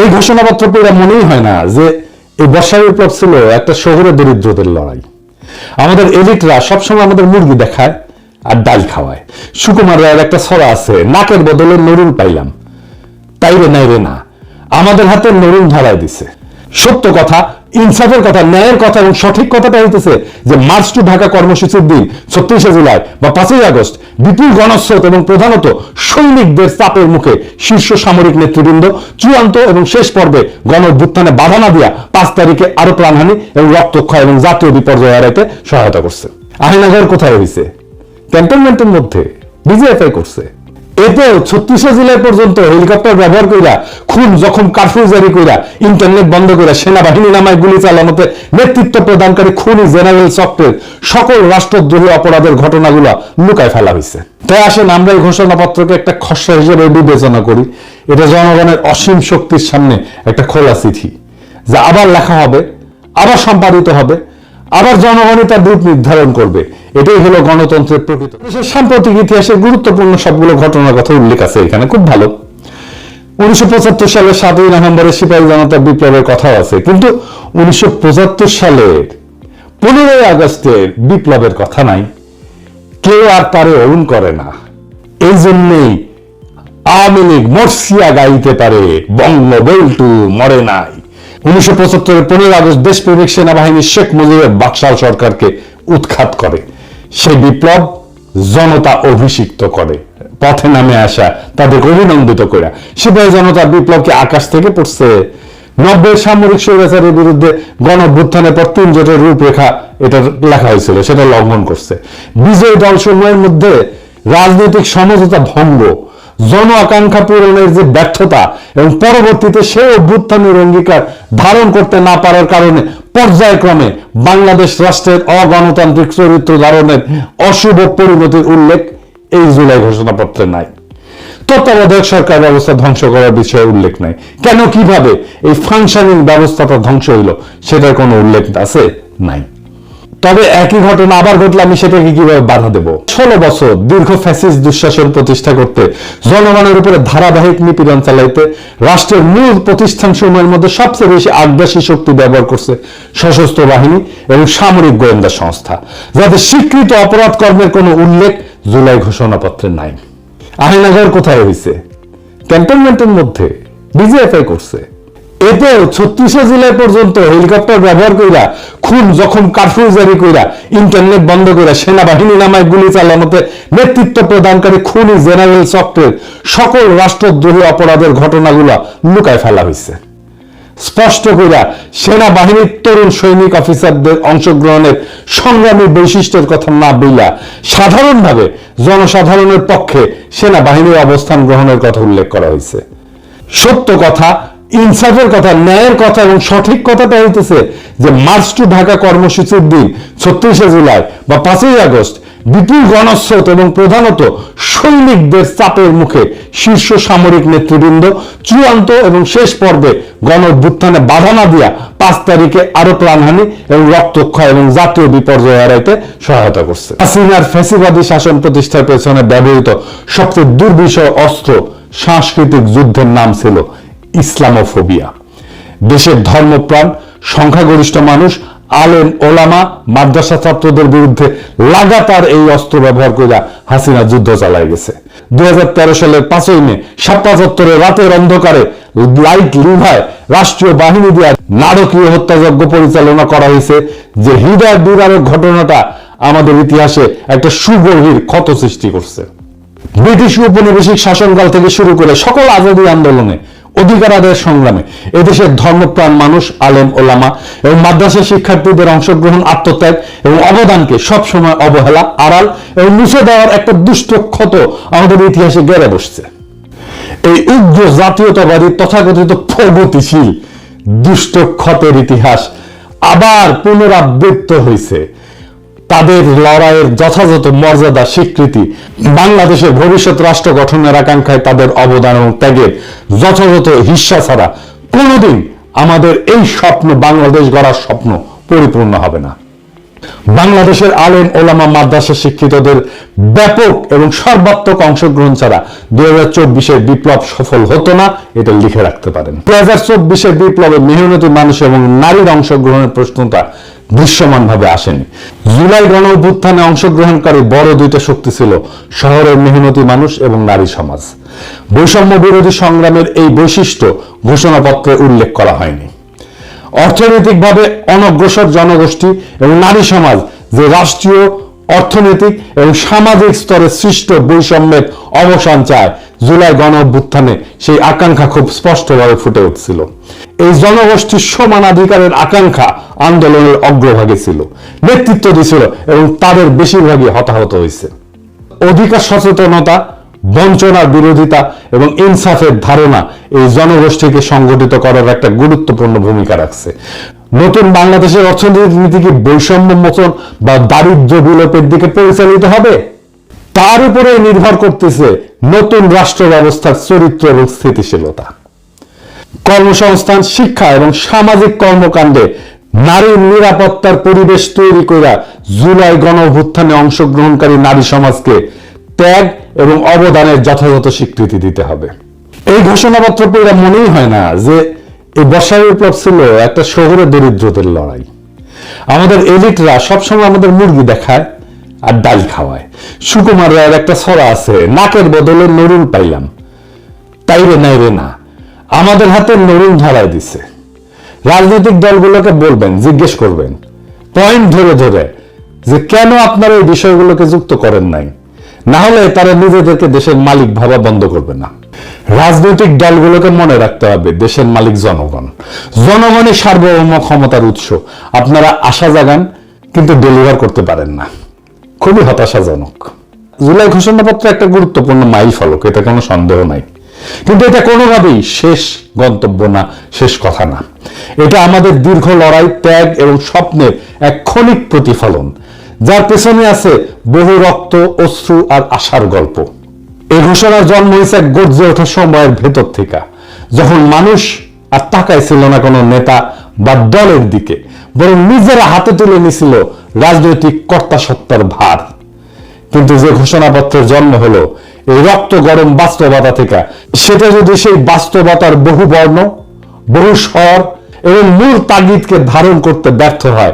এই ঘোষণাপত্র পড়ে মনেই হয় না যে এই বর্ষা বিপ্লব ছিল একটা শহরে দরিদ্রদের লড়াই। আমাদের এলিটরা সবসময় আমাদের মুরগি দেখায় আর ডাল খাওয়ায়। সুকুমার রায়ের একটা ছড়া আছে, নাকের বদলে নরুল পাইলাম। তাইরে নাইরে না, আমাদের হাতে নরুল ধরাই দিছে। সত্য কথা, ইনসাফের কথা, ন্যায়ের কথা এবং সঠিক কথাটা হইতেছে যে মার্চ টু ঢাকা কর্মসূচির দিন, ছত্রিশে জুলাই বা পাঁচই আগস্ট, বিপুল গণস্রোত এবং প্রধানত সৈনিকদের চাপের মুখে শীর্ষ সামরিক নেতৃবৃন্দ চূড়ান্ত এবং শেষ পর্বে গণ অভ্যুত্থানে বাধা না দিয়া পাঁচ তারিখে আরও প্রাণহানি এবং রক্তক্ষয় এবং জাতীয় বিপর্যয় এড়াইতে সহায়তা করছে। আহিনগর কোথায় হয়েছে ক্যান্টনমেন্টের মধ্যে, বিজেএফআই করছে। এতেও ছত্রিশে জেলায় পর্যন্ত হেলিকপ্টার ব্যবহার কইরা, খুন যখন কারফিউ জারি কইরা, ইন্টারনেট বন্ধ কইরা সেনাবাহিনী নামায় গুলি চালানোতে নেতৃত্ব প্রদানকারী খুনি জেনারেল সফটওয়্যার সকল রাষ্ট্রদ্রোহী অপরাধের ঘটনাগুলো লুকায় ফেলা হয়েছে তাই আসেন আমরা এই ঘোষণাপত্রকে একটা খসড়া হিসেবে বিবেচনা করি। এটা জনগণের অসীম শক্তির সামনে একটা খোলা চিঠি, যা আবার লেখা হবে, আবার সম্পাদিত হবে, আবার জনগণই তার রূপ নির্ধারণ করবে। এটাই হলো গণতন্ত্রের প্রকৃত সাম্প্রতিক ইতিহাসে গুরুত্বপূর্ণ সবগুলো ঘটনার কথা উল্লেখ আছে এখানে, খুব ভালো। উনিশশো সালের সাতই নভেম্বরে সিপাহী জনতা বিপ্লবের কথাও আছে, কিন্তু উনিশশো সালের পনেরোই আগস্টের বিপ্লবের কথা নাই। কেউ আর তারে অরুণ করে না। এই জন্যেই আওয়ামী লীগ মর্সিয়া গাইতে পারে, বঙ্গ বেল্টু মরে নাই। উনিশশো পঁচাত্তরের পনেরো আগস্ট দেশপ্রেমিক সেনাবাহিনী শেখ মুজিবের বাকশাল সরকারকে উৎখাত করে। সেই বিপ্লব জনতা অভিষিক্ত করে, পথে নামে আসা, তাদেরকে অভিনন্দিত করে সিপাহী জনতার বিপ্লবকে আকাশ থেকে পড়ছে। নব্বই সামরিক স্বৈরাচারের বিরুদ্ধে গণ অভ্যুত্থানের পর তিন জোটের রূপরেখা এটা লেখা হয়েছিল, সেটা লঙ্ঘন করছে। বিজয়ী দল সমূহের মধ্যে রাজনৈতিক সমঝোতা ভঙ্গ জন আকাঙ্ক্ষা পূরণের যে ব্যর্থতা এবং পরবর্তীতে সে অভ্যুত্থানের অঙ্গীকার ধারণ করতে না পারার কারণে পর্যায়ক্রমে বাংলাদেশ রাষ্ট্রের অগণতান্ত্রিক চরিত্র ধারণের অশুভ পরিণতির উল্লেখ এই জুলাই ঘোষণাপত্রে নাই। তত্ত্বাবধায়ক সরকার ব্যবস্থা ধ্বংস করার বিষয়ে উল্লেখ নাই। কেন কীভাবে এই ফাংশনিং ব্যবস্থাটা ধ্বংস হইল, সেটার কোনো উল্লেখ আছে? নাই। তবে একই ঘটনা আবার ঘটলে আমি সেটাকে কীভাবে বাধা দেব? ষোলো বছর দীর্ঘ ফ্যাসিস দুঃশাসন প্রতিষ্ঠা করতে, জনগণের উপরে ধারাবাহিক নিপীড়ন চালাইতে, রাষ্ট্রের মূল প্রতিষ্ঠান সমূহের মধ্যে সবচেয়ে বেশি আগ্রাসী শক্তি ব্যবহার করছে সশস্ত্র বাহিনী এবং সামরিক গোয়েন্দা সংস্থা যাদের স্বীকৃত অপরাধ কর্মের কোনো উল্লেখ জুলাই ঘোষণাপত্রে নাই। আহিনগর কোথায় হয়েছে ক্যান্টনমেন্টের মধ্যে, বিজেএফআই করছে। এতেও ছত্রিশে জেলায় পর্যন্ত হেলিকপ্টার ব্যবহার কইরা, খুন যখন কারফিউ জারি কইরা, ইন্টারনেট বন্ধ কইরা সেনাবাহিনী নামায় গুলি চালানোতে নেতৃত্ব প্রদানকারী খুনি জেনারেল সফটওয়্যার সকল রাষ্ট্রদ্রোহী অপরাধের ঘটনাগুলো লুকায় ফেলা হয়েছে স্পষ্ট কইরা, সেনাবাহিনীর তরুণ সৈনিক অফিসারদের অংশগ্রহণের সংগ্রামী বৈশিষ্ট্যের কথা না বইলা সাধারণভাবে জনসাধারণের পক্ষে সেনাবাহিনীর অবস্থান গ্রহণের কথা উল্লেখ করা হয়েছে সত্য কথা ইনসাফের কথা, ন্যায়ের কথা এবং সঠিক কথাটা হইতেছে যে মার্চ টু ঢাকা কর্মসূচির দিন ছত্রিশে জুলাই বা পাঁচই আগস্ট বিপুল গণস্রোত এবং প্রধানত সৈনিকদের চাপের মুখে শীর্ষ সামরিক নেতৃবৃন্দ চূড়ান্ত এবং শেষ পর্বে গণ অভ্যুত্থানে বাধা না দিয়া পাঁচ তারিখে আরও প্রাণহানি এবং রক্তক্ষয় এবং জাতীয় বিপর্যয় এড়াইতে সহায়তা করছে। হাসিনার ফ্যাসিবাদী শাসন প্রতিষ্ঠার পেছনে ব্যবহৃত সবচেয়ে দুর্বিষয় অস্ত্র সাংস্কৃতিক যুদ্ধের নাম ছিল ইসলামোফোবিয়া। দেশের ধর্মপ্রাণ, সংখ্যাগরিষ্ঠ মানুষ, আলেম, ওলামা, মাদ্রাসা ছাত্রদের বিরুদ্ধে লাগাতার এই অস্ত্র ব্যবহার করে হাসিনা যুদ্ধ চালায় গেছে। দুই সালের পাঁচই মে চত্বরে রাতের অন্ধকারে লাইট লিভায় রাষ্ট্রীয় বাহিনী দিয়ে নারকীয় হত্যাযজ্ঞ পরিচালনা করা হয়েছে যে হৃদয় বিদারের ঘটনাটা আমাদের ইতিহাসে একটা সুগভীর ক্ষত সৃষ্টি করছে। ব্রিটিশ উপনিবেশিক শাসনকাল থেকে শুরু করে সকল আজাদী আন্দোলনে অধিকার আদায়ের সংগ্রামে। এদেশের ধর্মপ্রাণ মানুষ, আলেম, ওলামা এবং মাদ্রাসা শিক্ষার্থীদের অংশগ্রহণ, আত্মত্যাগ এবং অবদানকে সবসময় অবহেলা, আড়াল এবং মুছে দেওয়ার একটা দুষ্ট ক্ষত আমাদের ইতিহাসে গেড়ে বসছে। এই উগ্র জাতীয়তাবাদী তথাকথিত প্রগতিশীল দুষ্ট ক্ষতের ইতিহাস আবার পুনরাবৃত্ত হয়েছে। তাদের লড়াইয়ের যথাযথ মর্যাদা স্বীকৃতি। বাংলাদেশের ভবিষ্যৎ রাষ্ট্র গঠনের আকাঙ্ক্ষায় তাদের অবদান এবং ত্যাগের যথাযথ হিস্সা ছাড়া কোনোদিন আমাদের এই স্বপ্ন বাংলাদেশ গড়ার স্বপ্ন পরিপূর্ণ হবে না। বাংলাদেশের আলেম ওলামা মাদ্রাসা শিক্ষিতদের ব্যাপক এবং সর্বাত্মক অংশগ্রহণ ছাড়া দুই হাজার চব্বিশের বিপ্লব সফল হতো না, এটা লিখে রাখতে পারেন। দুই হাজার চব্বিশের বিপ্লবে মেহনতি মানুষ এবং নারীর অংশগ্রহণের প্রশ্নটা দৃশ্যমানভাবে আসেনি। জুলাই গণ অভ্যুত্থানে অংশগ্রহণকারী বড় দুইটা শক্তি ছিল, শহরের মেহনতি মানুষ এবং নারী সমাজ। বৈষম্য বিরোধী সংগ্রামের এই বৈশিষ্ট্য ঘোষণাপত্রে উল্লেখ করা হয়নি। অর্থনৈতিকভাবে অনগ্রসর জনগোষ্ঠী এবং নারী সমাজ, যে রাষ্ট্রীয় অর্থনৈতিক এবং সামাজিক স্তরে সৃষ্ট বৈষম্যের অবসান চায়। জুলাই গণ অভ্যুত্থানে সেই আকাঙ্ক্ষা খুব স্পষ্টভাবে ফুটে উঠছিল। এই জনগোষ্ঠীর সমানাধিকারের আকাঙ্ক্ষা আন্দোলনের অগ্রভাগে ছিল। নেতৃত্ব দিছিল এবং তাদের বেশিরভাগই হতাহত হয়েছে। অধিকার সচেতনতা, বঞ্চনার বিরোধিতা এবং ইনসাফের ধারণা এই জনগোষ্ঠীকে সংগঠিত করার একটা গুরুত্বপূর্ণ ভূমিকা রাখছে। নতুন বাংলাদেশের অর্থনীতি কি বৈষম্য মোচন বা দারিদ্র বিলোপের দিকে পরিচালিত হবে। তার উপরে নির্ভর করতেছে নতুন রাষ্ট্র ব্যবস্থার চরিত্র এবং স্থিতিশীলতা। কর্মসংস্থান, শিক্ষা এবং সামাজিক কর্মকাণ্ডে নারীর নিরাপত্তার পরিবেশ তৈরি করা জুলাই গণ অভ্যুত্থানে অংশগ্রহণকারী নারী সমাজকে ত্যাগ এবং অবদানের যথাযথ স্বীকৃতি দিতে হবে। এই ঘোষণাপত্র পড়ে মনেই হয় না যে এই বর্ষার বিপ্লব ছিল একটা শহরে দরিদ্রদের লড়াই। আমাদের এলিটরা সবসময় আমাদের মুরগি দেখায় আর ডাল খাওয়ায়। সুকুমার রায়ের একটা ছড়া আছে, নাকের বদলে নরুন পাইলাম। তাই রে নাই রে না, আমাদের হাতে নরুন ধরাই দিছে। রাজনৈতিক দলগুলোকে বলবেন, জিজ্ঞেস করবেন, পয়েন্ট ধরে ধরে, যে কেন আপনারা এই বিষয়গুলোকে যুক্ত করেন নাই? না হলে তারা নিজেদেরকে দেশের মালিক ভাবা বন্ধ করবে না। রাজনৈতিক দলগুলোকে মনে রাখতে হবে, দেশের মালিক জনগণ। জনগণই সার্বভৌম ক্ষমতার উৎস। আপনারা আশা জাগান, কিন্তু ডেলিভার করতে পারেন না। খুবই হতাশাজনক। জুলাই ঘোষণাপত্র একটা গুরুত্বপূর্ণ মাইল ফলক এটা কোনো সন্দেহ নাই। কিন্তু এটা কোনোভাবেই শেষ গন্তব্য না, শেষ কথা না। এটা আমাদের দীর্ঘ লড়াই, ত্যাগ এবং স্বপ্নের এক ক্ষণিক প্রতিফলন। যার পেছনে আছে বহু রক্ত, অশ্রু আর আশার গল্প। এই ঘোষণার জন্ম হয়েছে গর্জে ওঠা সময়ের ভেতর থেকে। যখন মানুষ আর তাকায় ছিল না কোনো নেতা বা দলের দিকে, বরং নিজেরা হাতে তুলে নিছিল রাজনৈতিক কর্তা সত্তার ভার। কিন্তু যে ঘোষণাপত্রের জন্ম হলো, এই রক্ত গরম বাস্তবতা থেকে, সেটা যদি সেই বাস্তবতার বহু বর্ণ বহু স্বর এবং মূল তাগিদকে ধারণ করতে ব্যর্থ হয়।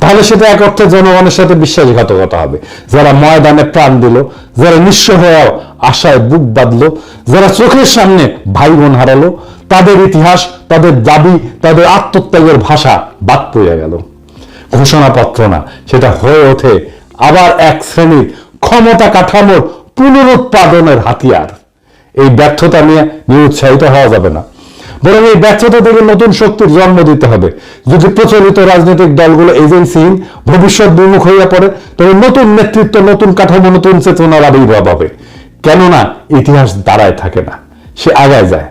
তাহলে সেটা এক অর্থে জনগণের সাথে বিশ্বাসঘাতকতা হবে। যারা ময়দানে প্রাণ দিল, যারা নিঃস্ব হয়েও আশায় বুক বাঁধলো, যারা চোখের সামনে ভাই বোন হারালো, তাদের ইতিহাস, তাদের দাবি, তাদের আত্মত্যাগের ভাষা বাদ পড়ে গেল। ঘোষণাপত্র না, সেটা হয়ে ওঠে আবার এক শ্রেণির ক্ষমতা কাঠামোর পুনরুৎপাদনের হাতিয়ার। এই ব্যর্থতা নিয়ে নিরুৎসাহিত হওয়া যাবে না। বরং এই ব্যর্থতা থেকে নতুন শক্তির জন্ম দিতে হবে। যদি প্রচলিত রাজনৈতিক দলগুলো এজেন্সিহীন, ভবিষ্যৎ বিমুখ হইয়া পড়ে, তবে নতুন নেতৃত্ব, নতুন কাঠামো, নতুন চেতনার আবির্ভাব হবে। কেননা ইতিহাস দাঁড়ায় থাকে না, সে আগায় যায়।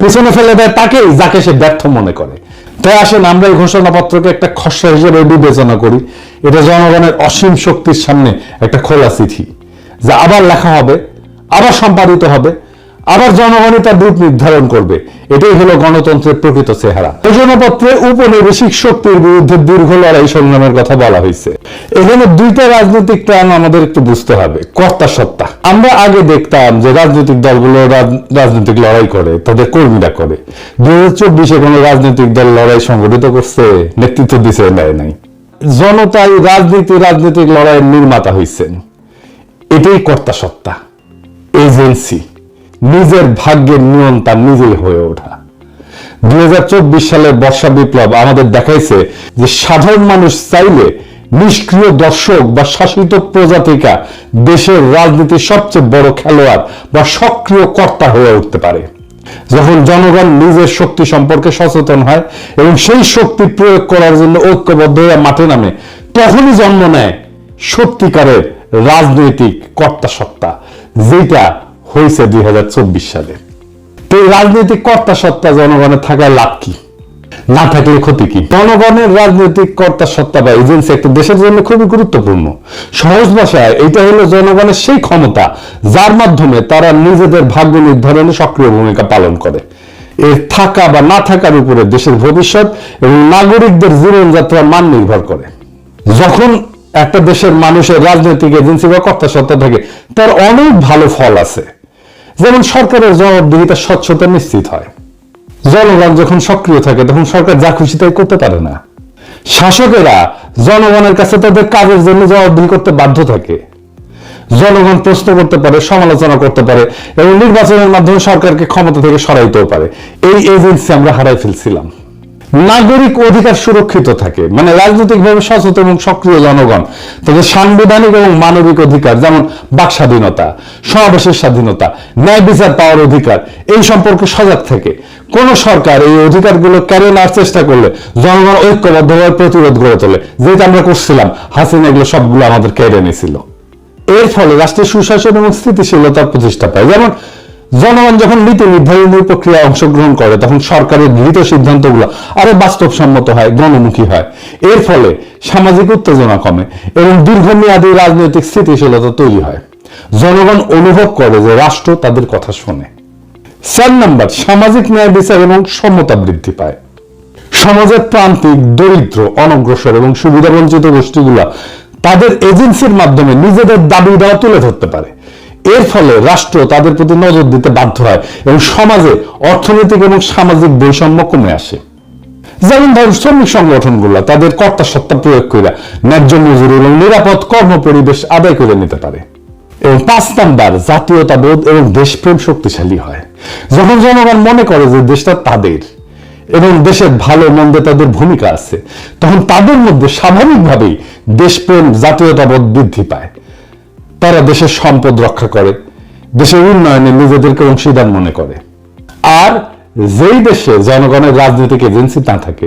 পেছনে ফেলে দেয় তাকেই, যাকে সে ব্যর্থ মনে করে। তাই আসেন, আমরা এই ঘোষণাপত্রকে একটা খসড়া হিসেবে বিবেচনা করি। এটা জনগণের অসীম শক্তির সামনে একটা খোলা চিঠি, যা আবার লেখা হবে, আবার সম্পাদিত হবে। আবার জনগণই তার রূপ নির্ধারণ করবে। এটাই হলো গণতন্ত্রের প্রকৃত চেহারা। ঘোষণাপত্রে উপনিবেশিক শক্তির বিরুদ্ধে দীর্ঘ লড়াই সংগ্রামের কথা বলা হয়েছে। এখানে দুইটা রাজনৈতিক প্রাণ আমাদের একটু বুঝতে হবে। কর্তা, সত্তা। আমরা আগে দেখতাম যে রাজনৈতিক দলগুলো রাজনৈতিক লড়াই করে, তাদের কর্মীরা করে। দুই হাজার চব্বিশে কোনো রাজনৈতিক দল লড়াই সংগঠিত করছে? নেতৃত্ব দিছে, নেয় নাই। জনতাই রাজনীতি, রাজনৈতিক লড়াইয়ের নির্মাতা হয়েছেন এটাই কর্তা, সত্তা। এজেন্সি। নিজের ভাগ্যের নিয়ন্ত্রণ নিজেই হয়ে ওঠা। দুই হাজার চব্বিশ সালের বর্ষা বিপ্লব আমাদের দেখাইছে যে সাধারণ মানুষ চাইলে নিষ্ক্রিয় দর্শক বা শাসিত প্রজাতিকা দেশের রাজনীতির সবচেয়ে বড় খেলোয়াড় বা সক্রিয় কর্তা হয়ে উঠতে পারে। যখন জনগণ নিজের শক্তি সম্পর্কে সচেতন হয় এবং সেই শক্তি প্রয়োগ করার জন্য ঐক্যবদ্ধ হয়ে মাঠে নামে, তখনই জন্ম নেয় সত্যিকারের রাজনৈতিক কর্তা সত্তা যেটা হয়েছে দুই সালে। তো এই রাজনৈতিক কর্তা সত্তা জনগণের থাকার লাভ কি? না থাকলে ক্ষতি কি? জনগণের রাজনৈতিক কর্তা সত্তা বা এজেন্সি একটা দেশের জন্য খুবই গুরুত্বপূর্ণ। সহজ ভাষায়, এটা হলো জনগণের সেই ক্ষমতা যার মাধ্যমে তারা নিজেদের ভাগ্য নির্ধারণে সক্রিয় ভূমিকা পালন করে। এর থাকা বা না থাকার উপরে দেশের ভবিষ্যৎ এবং নাগরিকদের জীবনযাত্রার মান নির্ভর করে। যখন একটা দেশের মানুষের রাজনৈতিক এজেন্সি বা কর্তা সত্তা থাকে, তার অনেক ভালো ফল আছে। যেমন সরকারের জবাবদিহিতা স্বচ্ছতা নিশ্চিত হয়। জনগণ যখন সক্রিয় থাকে, তখন সরকার যা খুশি তাই করতে পারে না। শাসকেরা জনগণের কাছে তাদের কাজের জন্য জবাবদিহি করতে বাধ্য থাকে। জনগণ প্রশ্ন করতে পারে, সমালোচনা করতে পারে এবং নির্বাচনের মাধ্যমে সরকারকে ক্ষমতা থেকে সরাইতেও পারে। এই এজেন্সি আমরা হারাই ফেলছিলাম। নাগরিক অধিকার সুরক্ষিত থাকে। মানে রাজনৈতিকভাবে সচেতন এবং সক্রিয় জনগণ। তাদের সাংবিধানিক এবং মানবিক অধিকার, যেমন বাক স্বাধীনতা সমাবেশের স্বাধীনতা, ন্যায় বিচার পাওয়ার অধিকার, এই সম্পর্কে সজাগ থাকে। কোন সরকার এই অধিকারগুলো কেড়ে নেওয়ার চেষ্টা করলে জনগণ ঐক্যবদ্ধভাবে প্রতিরোধ গড়ে তোলে, যেটা আমরা করছিলাম, হাসিনা এগুলো সবগুলো আমাদের কেড়ে নিয়েছিল। এর ফলে রাষ্ট্রের সুশাসন এবং স্থিতিশীলতার প্রতিষ্ঠা পায়। যেমন জনগণ যখন নীতি নির্ধারণী প্রক্রিয়ায় অংশগ্রহণ করে, তখন সরকারের গৃহীত সিদ্ধান্তগুলো আরও বাস্তবসম্মত হয়, গণমুখী হয়। এর ফলে সামাজিক উত্তেজনা কমে এবং দীর্ঘমেয়াদী রাজনৈতিক স্থিতিশীলতা তৈরি হয়। জনগণ অনুভব করে যে রাষ্ট্র তাদের কথা শোনে। চার নাম্বার, সামাজিক ন্যায় বিচার এবং সমতা বৃদ্ধি পায়। সমাজের প্রান্তিক দরিদ্র, অনগ্রসর এবং সুবিধা সুবিধাবঞ্চিত গোষ্ঠীগুলা তাদের এজেন্সির মাধ্যমে নিজেদের দাবি দেওয়া তুলে ধরতে পারে। এর ফলে রাষ্ট্র তাদের প্রতি নজর দিতে বাধ্য হয় এবং সমাজে অর্থনৈতিক এবং সামাজিক বৈষম্য কমে আসে। যেমন ধরুন শ্রমিক সংগঠনগুলো, তাদের কর্তা সত্তা প্রয়োগ করে ন্যায্য মজুরি এবং নিরাপদ কর্মপরিবেশ আদায় করে নিতে পারে। এবং পাঁচ নাম্বার, জাতীয়তাবোধ এবং দেশপ্রেম শক্তিশালী হয়। যখন জনগণ মনে করে যে দেশটা তাদের এবং দেশের ভালো মন্দে তাদের ভূমিকা আছে, তখন তাদের মধ্যে স্বাভাবিকভাবেই দেশপ্রেম, জাতীয়তাবোধ বৃদ্ধি পায়। তারা দেশের সম্পদ রক্ষা করে, দেশের উন্নয়নে নিজেদেরকে অংশীদার মনে করে। আর যেই দেশে জনগণের রাজনৈতিক এজেন্সি না থাকে,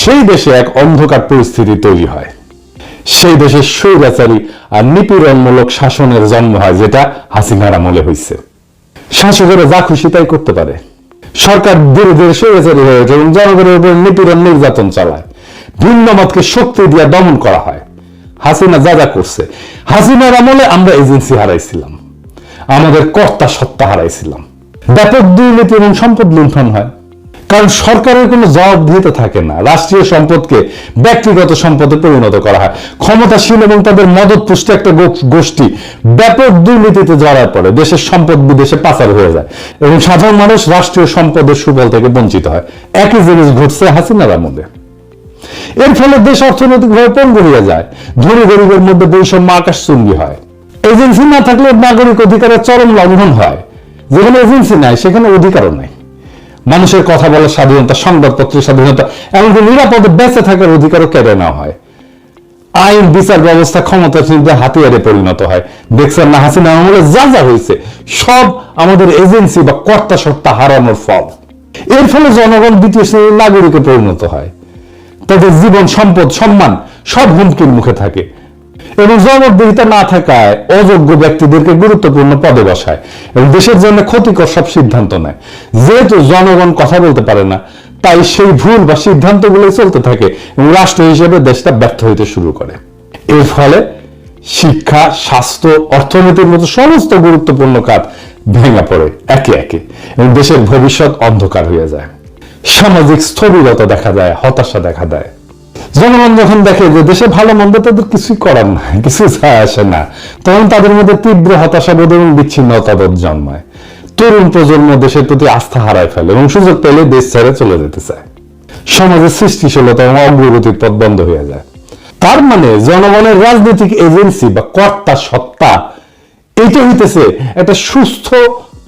সেই দেশে এক অন্ধকার পরিস্থিতি তৈরি হয়। সেই দেশের স্বৈরাচারী আর নিপীড়নমূলক শাসনের জন্ম হয়, যেটা হাসিনার আমলে হয়েছে শাসকেরা যা খুশি তাই করতে পারে। সরকার ধীরে ধীরে স্বৈরাচারী হয়ে ওঠে এবং জনগণের উপর নিপীড়ন নির্যাতন চালায়। ভিন্ন মতকে শক্তি দিয়ে দমন করা হয়। হাসিনা যা যা করছে। হাসিনার আমলে আমরা এজেন্সি হারাইছিলাম। আমাদের কর্তা সত্তা হারাইছিলাম। ব্যাপক দুর্নীতি এবং সম্পদ লুণ্ঠন হয়। কারণ সরকারের কোনো জবাবদিহিতা থাকে না। রাষ্ট্রীয় সম্পদকে ব্যক্তিগত সম্পদে পরিণত করা হয়। ক্ষমতাশীল এবং তাদের মদত পুষ্ট একটা গোষ্ঠী ব্যাপক দুর্নীতিতে জড়ার পরে দেশের সম্পদ বিদেশে পাচার হয়ে যায় এবং সাধারণ মানুষ রাষ্ট্রীয় সম্পদের সুফল থেকে বঞ্চিত হয়। একই জিনিস ঘটছে হাসিনার আমলে। এর ফলে দেশ অর্থনৈতিকভাবে পঙ্গু হয়ে যায়। ধনী গরিবের মধ্যে বৈষম্য আকাশচুম্বী হয়। এজেন্সি না থাকলে নাগরিক অধিকারের চরম লঙ্ঘন হয়। যেখানে এজেন্সি নাই, সেখানে অধিকারও নাই। মানুষের কথা বলার স্বাধীনতা, সংবাদপত্রের স্বাধীনতা, এমনকি নিরাপদে বেঁচে থাকার অধিকারও কেড়ে নেওয়া হয়। আইন, বিচার ব্যবস্থা ক্ষমতাশীলদের হাতিয়ারে পরিণত হয়। দেখছেন না, হাসিনা আমলে যা যা হয়েছে, সব আমাদের এজেন্সি বা কর্তা সত্তা হারানোর ফল। এর ফলে জনগণ দ্বিতীয় শ্রেণির নাগরিকে পরিণত হয়। তাদের জীবন, সম্পদ, সম্মান সব হুমকির মুখে থাকে। এবং জবাবদিহিতা না থাকায় অযোগ্য ব্যক্তিদেরকে গুরুত্বপূর্ণ পদে বসায় এবং দেশের জন্য ক্ষতিকর সব সিদ্ধান্ত নেয়। যেহেতু জনগণ কথা বলতে পারে না, তাই সেই ভুল বা সিদ্ধান্তগুলো চলতে থাকে এবং রাষ্ট্র হিসেবে দেশটা ব্যর্থ হইতে শুরু করে। এর ফলে শিক্ষা, স্বাস্থ্য, অর্থনীতির মতো সমস্ত গুরুত্বপূর্ণ কাজ ভেঙে পড়ে একে একে এবং দেশের ভবিষ্যৎ অন্ধকার হয়ে যায়। সামাজিক স্থবিরতা দেখা যায় হতাশা দেখা দেয়। জনগণ যখন দেখে যে দেশে ভালো মন্দ তাদের কিছুই করার নাই কিছু যায় আসে না, তখন তাদের মধ্যে তীব্র হতাশাবোধ এবং বিচ্ছিন্নতাবোধ জন্মায়। তরুণ প্রজন্ম দেশের প্রতি আস্থা হারায় ফেলে এবং সুযোগ পেলে দেশ ছেড়ে চলে যেতে চায়। সমাজের সৃষ্টিশীলতা এবং অগ্রগতির পথ বন্ধ হয়ে যায়। তার মানে জনগণের রাজনৈতিক এজেন্সি বা কর্তা সত্তা এটা হইতেছে একটা সুস্থ,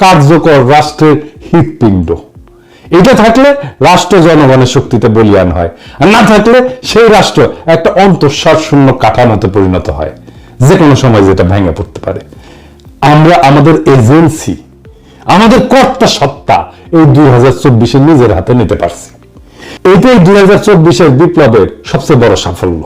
কার্যকর রাষ্ট্রের হৃৎপিণ্ড। এটা থাকলে রাষ্ট্র জনগণের শক্তিতে বলিয়ান হয়। আর না থাকলে সেই রাষ্ট্র একটা অন্তঃসার শূন্য কাঠামোতে পরিণত হয়। যে কোনো সময় যেটা ভেঙে পড়তে পারে। আমরা আমাদের এজেন্সি, আমাদের কর্তা সত্তা এই দুই হাজার চব্বিশে নিজের হাতে নিতে পারছি। এটাই দুই হাজার চব্বিশের বিপ্লবের সবচেয়ে বড় সাফল্য।